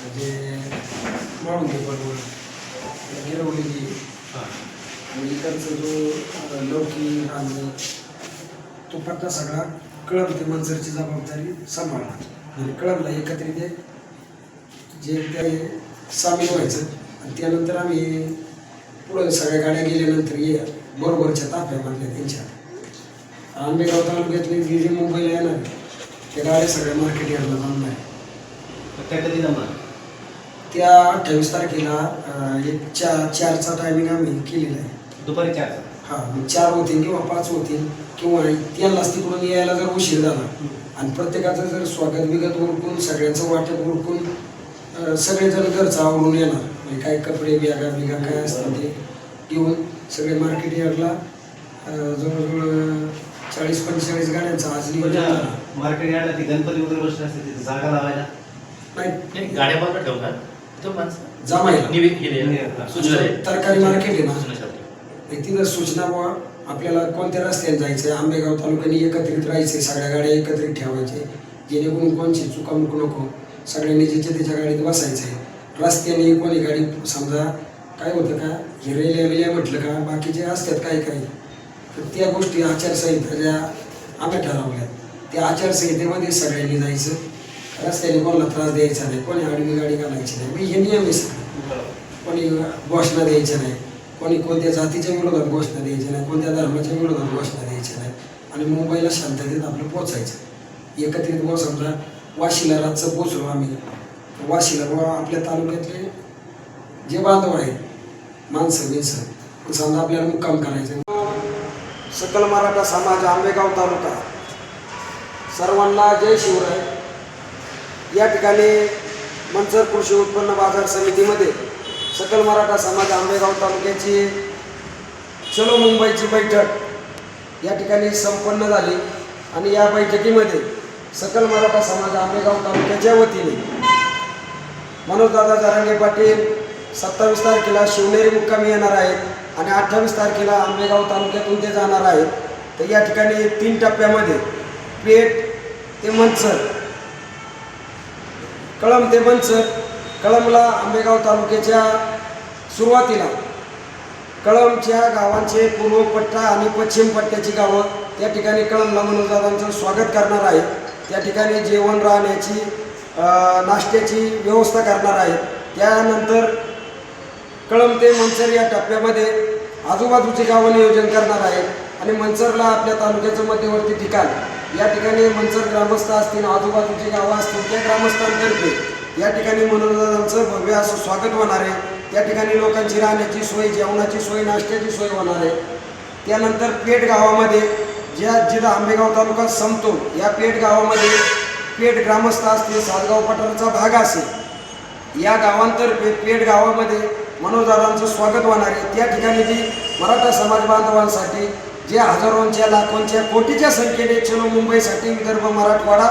म्हणजे माळुंगे बरोबर गिरवलेली आणि इकडचा जो लौकी रांजण तो पट्टा सगळा कळम ते मंजरची जबाबदारी सांभाळणार. म्हणजे कळमला एकत्रित एक जे ते सामील व्हायचं आणि त्यानंतर आम्ही पुढं सगळ्या गाड्या गेल्यानंतर ये बरोबरच्या ताफ्या बांधल्या त्यांच्या. आंबेगाव तालुक्यातले जे जे मुंबईला येणार त्या गाड्या सगळ्या मार्केट यार्डला जाणार आहे त्या कधी जमणार? त्या अठ्ठावीस तारखेला अं, एक चार चारचा टायमिंग आम्ही केलेला आहे. दुपारी चार हा मग चार होतील किंवा पाच होतील किंवा त्यांनाच तिकडून यायला जर उशीर झाला. आणि प्रत्येकाचं जर स्वागत विगत उरकून सगळ्यांचं वाटप उरकून अं, सगळेजण घरचं आवरून येणार. म्हणजे काय कपडे बिगा बिगा काय असतात ते घेऊन सगळे मार्केट यार्डला अं, जवळजवळ चाळीस पंचेचाळीस गाड्यांचा आज नियोजन झाला. मार्केट यार्डला ती गणपती वगैरे बसले असते तिथे जागा लावायला? नाही. नाही, गाड्या ठेवणार तिथं माणसं जमायला हे. तरकारी मार्केट आहे ना? तिथं सूचना बुवा. आपल्याला कोणत्या रस्त्याने जायचं आंबेगाव तालुक्याने एकत्रित राहायचे सगळ्या गाड्या एकत्रित ठेवायचे जेणेकरून कोणची चुकामुक नको सगळ्यांनी ज्याच्या त्याच्या गाडीत बसायचं आहे. रस्त्याने कोणी गाडी समजा काय होतं का? हिरेल्या बिल्या म्हटलं का? बाकीचे असतात काही काही तर त्या गोष्टी आचारसंहिता ज्या आम्ही ठरवल्या त्या आचारसंहितेमध्ये सगळ्यांनी जायचं. रस्त्याने कोणाला त्रास द्यायचा नाही कोणी आडवी गाडी घालायची नाही. मी हे नियम आहे कोणी घोषणा द्यायच्या नाही कोणी कोणत्या जातीच्या विरोधात घोषणा द्यायची नाही कोणत्या धर्माच्या विरोधात घोषणा द्यायची नाही. आणि मुंबईला शांततेत आपलं पोचायचं एकत्रित बुवा समजा वाशीला रातचं पोचलो आम्ही. वाशीला बुवा आपल्या तालुक्यातले जे बांधव आहेत माणसं बिनसं समजा आपल्याला मुक्काम करायचं सकल मराठा समाज आंबेगाव तालुका. सर्वांना जय शिवराय. या ठिकाणी मंचर कृषी उत्पन्न बाजार समितीमध्ये सकल मराठा समाज आंबेगाव तालुक्याची चलो मुंबईची बैठक या ठिकाणी संपन्न झाली. आणि या बैठकीमध्ये सकल मराठा समाज आंबेगाव तालुक्याच्या वतीने मनोजदादा जरांगे पाटील सत्तावीस तारखेला शिवनेरी मुक्कामी येणार आहेत आणि अठ्ठावीस तारखेला आंबेगाव तालुक्यातून ते जाणार आहेत. तर या ठिकाणी तीन टप्प्यामध्ये पेठ ते मंचर कळम ते बनसर कळमला आंबेगाव तालुक्याच्या सुरुवातीला. कळमच्या गावांचे पूर्व पट्टा आणि पश्चिम पट्ट्याची गावं त्या ठिकाणी कळमला मनोजदादांचं स्वागत करणार आहे त्या ठिकाणी जेवण राहण्याची नाश्त्याची व्यवस्था करणार आहेत. त्यानंतर कळम ते मंचर या टप्प्यामध्ये आजूबाजूची गावं नियोजन करणार आहेत. आणि मंचरला आपल्या तालुक्याचं मध्यवर्ती ठिकाण या ठिकाणी मंचर ग्रामस्थ असतील आजूबाजूची गावं असतील त्या ग्रामस्थांतर्फे या ठिकाणी मनोरंजनाचं भव्य असं स्वागत होणार आहे. त्या ठिकाणी लोकांची राहण्याची सोय जेवणाची सोय नाश्त्याची सोय होणार आहे. त्यानंतर पेठ गावामध्ये ज्या जिथं आंबेगाव तालुका संपतो या पेठ गावामध्ये पेठ ग्रामस्थ असतील सातगाव पठाराचा भाग असेल या गावांतर्फे पेठ गावामध्ये मनोजदादांचं स्वागत होणार आहे. त्या ठिकाणी ती मराठा समाज बांधवांसाठी जे हजारोंच्या लाखोंच्या कोटीच्या संख्येने चलो मुंबईसाठी विदर्भ मराठवाडा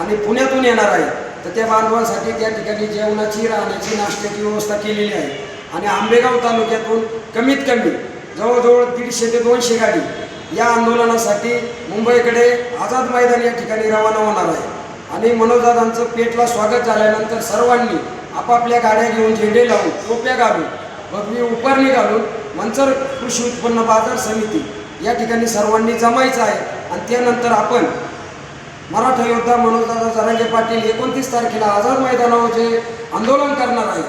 आणि पुण्यातून येणार आहे तर त्या बांधवांसाठी त्या ठिकाणी जेवणाची राहण्याची नाश्त्याची व्यवस्था केलेली आहे. आणि आंबेगाव तालुक्यातून कमीत कमी जवळजवळ दीडशे ते दोनशे गाडी या आंदोलनासाठी मुंबईकडे आझाद मैदान या ठिकाणी रवाना होणार आहे. आणि मनोजदादांचं पेटला स्वागत झाल्यानंतर सर्वांनी आपापल्या गाड्या घेऊन झेंडे लावून टोप्या घालून भगवी उपरणी घालून मंचर कृषी उत्पन्न बाजार समिती या ठिकाणी सर्वांनी जमायचं आहे. आणि त्यानंतर आपण मराठा योद्धा मनोजदादा जरांगे पाटील एकोणतीस तारखेला आझाद मैदानावर जे आंदोलन करणार आहे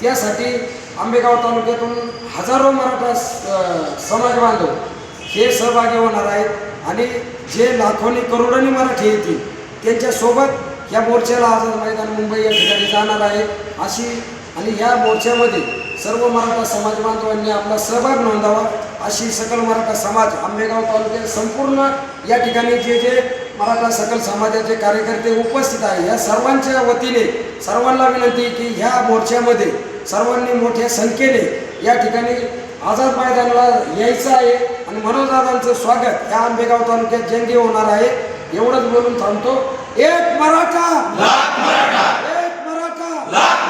त्यासाठी आंबेगाव तालुक्यातून हजारो मराठा स- समाज बांधव हे सहभागी होणार आहेत. आणि जे लाखोनी करोडोनी मराठी येतील त्यांच्यासोबत या मोर्चाला आझाद मैदान मुंबई या ठिकाणी जाणार आहे. अशी आणि या मोर्चामध्ये सर्व मराठा समाज बांधवांनी आपला सहभाग नोंदावा अशी सकल मराठा समाज आंबेगाव तालुक्यात संपूर्ण या ठिकाणी जे जे मराठा सकल समाजाचे कार्यकर्ते उपस्थित आहे या सर्वांच्या वतीने सर्वांना विनंती की ह्या मोर्चामध्ये सर्वांनी मोठ्या संख्येने या ठिकाणी आझाद मैदानाला यायचं आहे आणि मनोजदादांचं स्वागत या आंबेगाव तालुक्यात जंगी होणार आहे एवढंच बोलून थांबतो. एक मराठा! एक मराठा!